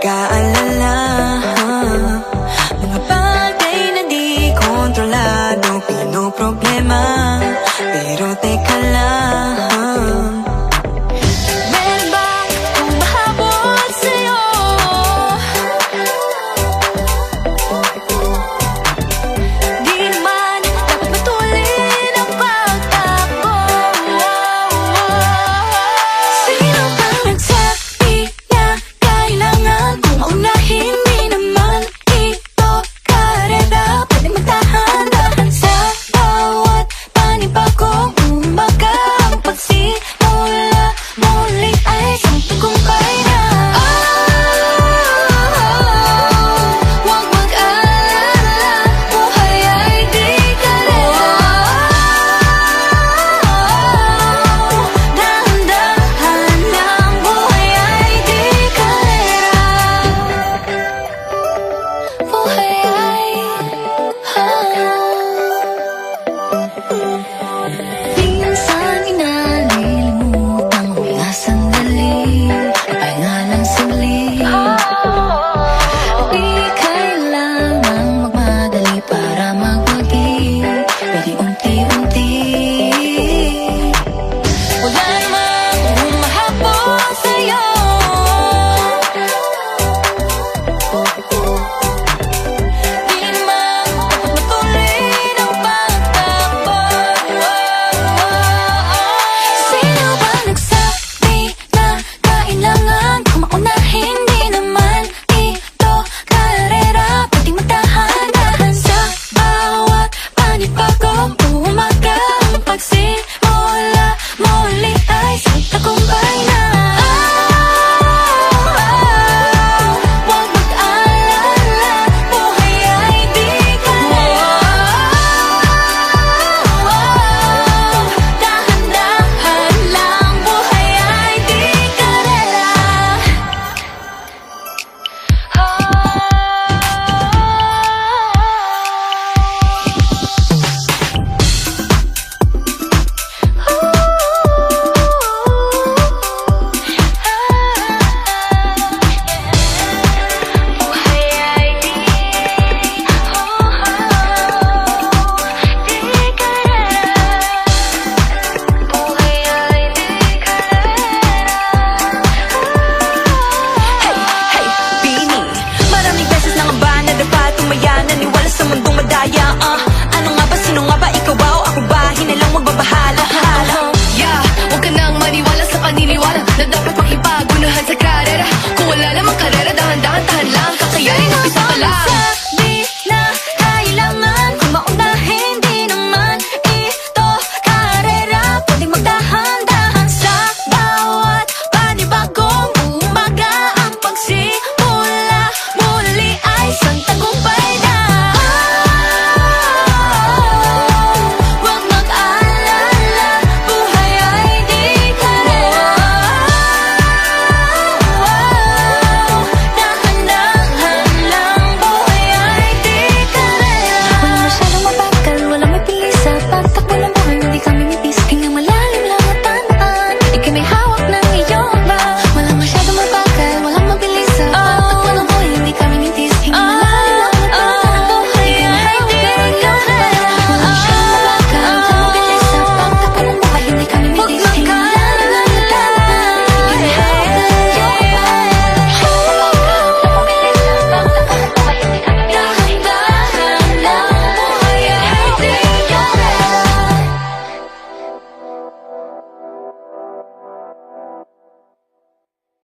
got Oh, Ako ba hinalang magbabahala? Hala. Yeah, huwag ka nang maniwala sa paniniwala Na dapat makipagunahan sa karera Kung wala namang karera, dahan-dahan, tahan lang Kakayanin, umpisa pa lang